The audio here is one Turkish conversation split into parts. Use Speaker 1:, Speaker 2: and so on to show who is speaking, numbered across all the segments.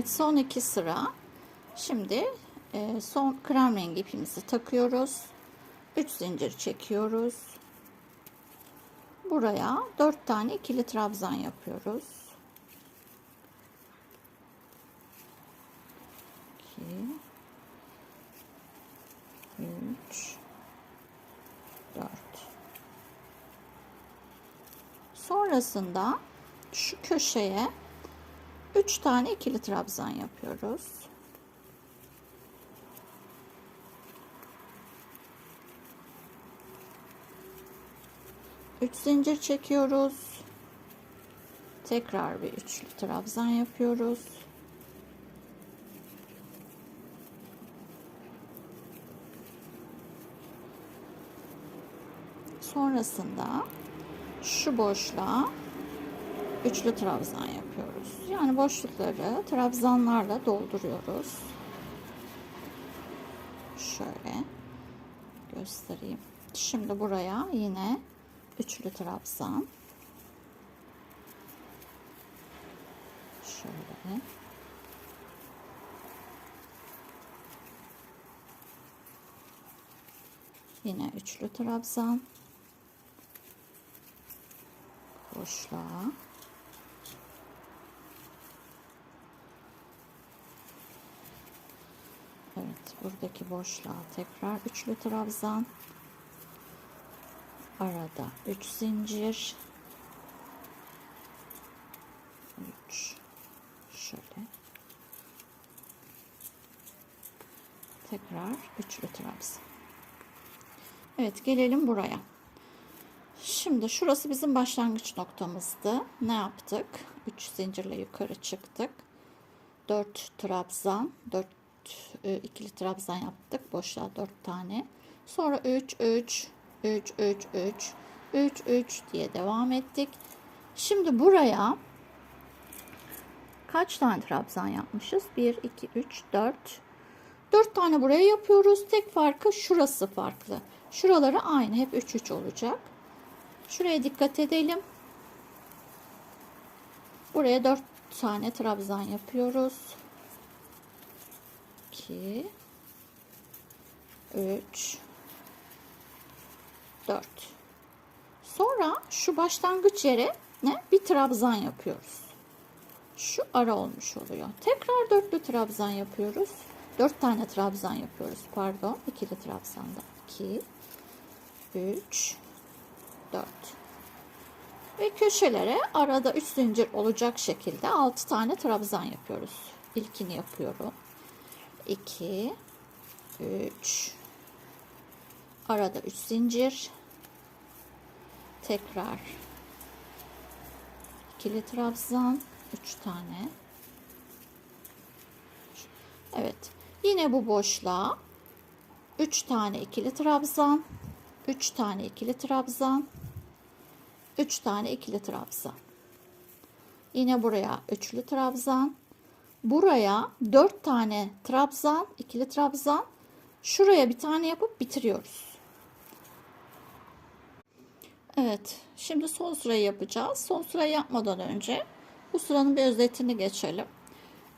Speaker 1: Evet son iki sıra. Şimdi e, son krem rengi ipimizi takıyoruz. 3 zincir çekiyoruz. Buraya 4 tane ikili trabzan yapıyoruz. 2 3 4 Sonrasında şu köşeye 3 tane ikili trabzan yapıyoruz. Üç zincir çekiyoruz. Tekrar bir üçlü trabzan yapıyoruz. Sonrasında şu boşluğa üçlü trabzan yapıyoruz. Yani boşlukları trabzanlarla dolduruyoruz. Şöyle göstereyim. Şimdi buraya yine üçlü trabzan. Şöyle. Yine üçlü trabzan. Boşluğa. Evet, buradaki boşluğa tekrar üçlü trabzan. Arada 3 zincir. 3 şöyle. Tekrar üçlü trabzan. Evet, gelelim buraya. Şimdi şurası bizim başlangıç noktamızdı. Ne yaptık? 3 zincirle yukarı çıktık. 4 trabzan, 4 e, ikili trabzan yaptık. Boşluğa 4 tane. Sonra 3 3 3 3 3 3 3 diye devam ettik. Şimdi buraya kaç tane trabzan yapmışız? 1 2 3 4 4 tane buraya yapıyoruz. Tek farkı şurası farklı. Şuraları aynı. Hep 3 3 olacak. Şuraya dikkat edelim. Buraya 4 tane trabzan yapıyoruz. 2 3 4 Sonra şu başlangıç yere ne? Bir trabzan yapıyoruz. Şu ara olmuş oluyor. Tekrar dörtlü trabzan yapıyoruz. Dört tane trabzan yapıyoruz. Pardon. ikili trabzanda. 2 3 4 ve köşelere arada 3 zincir olacak şekilde 6 tane trabzan yapıyoruz. İlkini yapıyorum. 2 3 arada 3 zincir. Tekrar ikili trabzan 3 tane. Evet yine bu boşluğa 3 tane ikili trabzan 3 tane ikili trabzan 3 tane ikili trabzan. Yine buraya üçlü trabzan buraya 4 tane trabzan ikili trabzan şuraya bir tane yapıp bitiriyoruz. Evet şimdi son sırayı yapacağız. Son sırayı yapmadan önce bu sıranın bir özetini geçelim.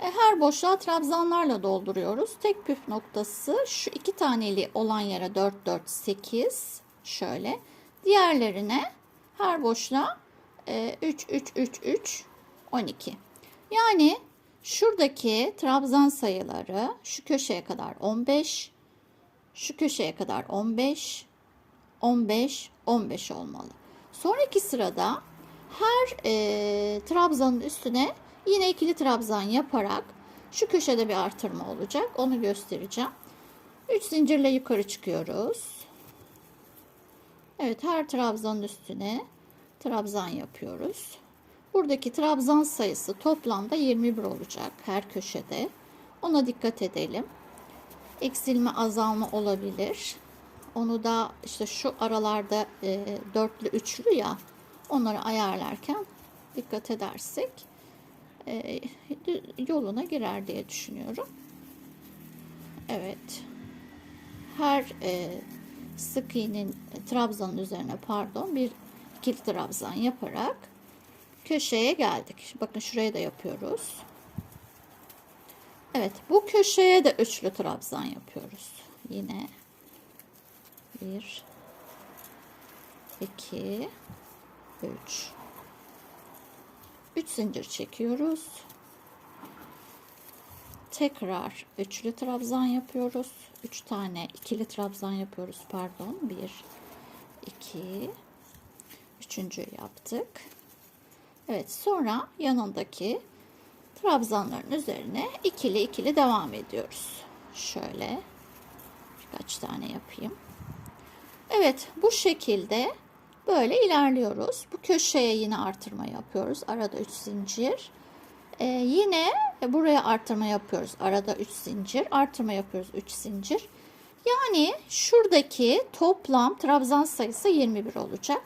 Speaker 1: E, her boşluğa trabzanlarla dolduruyoruz. Tek püf noktası şu iki taneli olan yere 4 4 8 şöyle. Diğerlerine her boşluğa 3 3 3 3 12 yani şuradaki trabzan sayıları şu köşeye kadar 15 şu köşeye kadar 15 15 15 olmalı. Sonraki sırada her e, trabzanın üstüne yine ikili trabzan yaparak şu köşede bir artırma olacak. Onu göstereceğim. 3 zincirle yukarı çıkıyoruz. Evet her trabzanın üstüne trabzan yapıyoruz. Buradaki trabzan sayısı toplamda 21 olacak her köşede. Ona dikkat edelim. Eksilme azalma olabilir. Onu da işte şu aralarda e, dörtlü üçlü ya onları ayarlarken dikkat edersek e, yoluna girer diye düşünüyorum. Evet. Her e, sık iğnenin trabzanın üzerine pardon bir ikili trabzan yaparak köşeye geldik. Bakın şuraya da yapıyoruz. Evet bu köşeye de üçlü trabzan yapıyoruz. Yine bir, iki, üç. Üç zincir çekiyoruz. Tekrar üçlü trabzan yapıyoruz. Üç tane ikili trabzan yapıyoruz. Pardon. Bir, iki, üçüncü yaptık. Evet sonra yanındaki trabzanların üzerine ikili ikili devam ediyoruz. Şöyle birkaç tane yapayım. Evet bu şekilde böyle ilerliyoruz. Bu köşeye yine artırma yapıyoruz. Arada 3 zincir. Ee, yine buraya artırma yapıyoruz. Arada 3 zincir. Artırma yapıyoruz 3 zincir. Yani şuradaki toplam trabzan sayısı 21 olacak.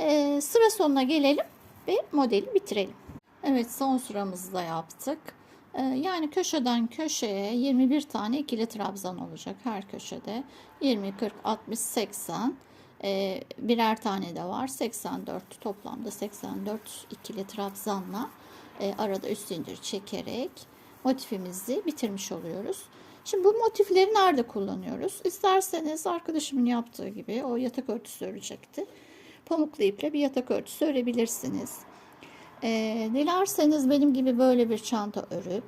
Speaker 1: Ee, sıra sonuna gelelim ve modeli bitirelim. Evet son sıramızı da yaptık. Ee, yani köşeden köşeye 21 tane ikili trabzan olacak her köşede. 20, 40, 60, 80 ee, birer tane de var. 84 toplamda 84 ikili trabzanla e, arada üst zincir çekerek motifimizi bitirmiş oluyoruz. Şimdi bu motifleri nerede kullanıyoruz? İsterseniz arkadaşımın yaptığı gibi o yatak örtüsü örecekti. Pamuklu iple bir yatak örtüsü örebilirsiniz. E, dilerseniz benim gibi böyle bir çanta örüp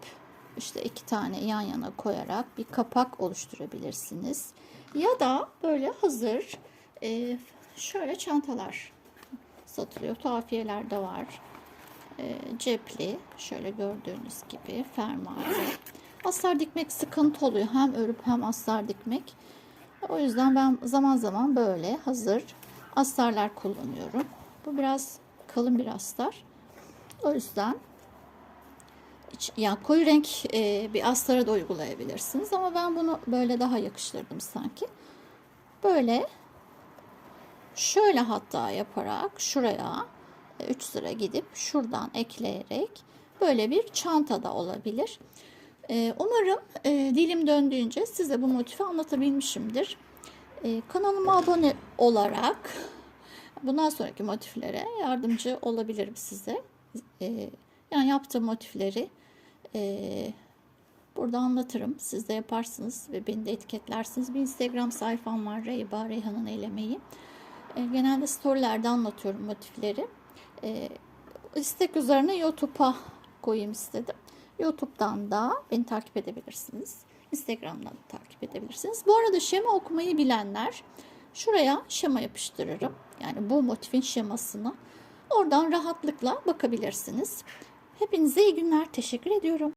Speaker 1: işte iki tane yan yana koyarak bir kapak oluşturabilirsiniz. Ya da böyle hazır e, şöyle çantalar satılıyor. Tuhafiyeler de var. E, cepli şöyle gördüğünüz gibi fermuarlı. Astar dikmek sıkıntı oluyor. Hem örüp hem astar dikmek. O yüzden ben zaman zaman böyle hazır astarlar kullanıyorum. Bu biraz kalın bir astar. O yüzden iç- yani koyu renk e, bir astara da uygulayabilirsiniz ama ben bunu böyle daha yakıştırdım sanki. Böyle şöyle hatta yaparak şuraya 3 sıra gidip şuradan ekleyerek böyle bir çanta da olabilir. E, umarım e, dilim döndüğünce size bu motifi anlatabilmişimdir. E, kanalıma abone olarak bundan sonraki motiflere yardımcı olabilirim size. E, yani yaptığım motifleri e, burada anlatırım. Siz de yaparsınız ve beni de etiketlersiniz. Bir Instagram sayfam var Reyba Reyhan'ın eylemeyi. E, genelde storylerde anlatıyorum motifleri. E, istek üzerine YouTube'a koyayım istedim. YouTube'dan da beni takip edebilirsiniz. Instagram'dan da takip edebilirsiniz. Bu arada şema okumayı bilenler şuraya şema yapıştırırım. Yani bu motifin şemasını. Oradan rahatlıkla bakabilirsiniz. Hepinize iyi günler. Teşekkür ediyorum.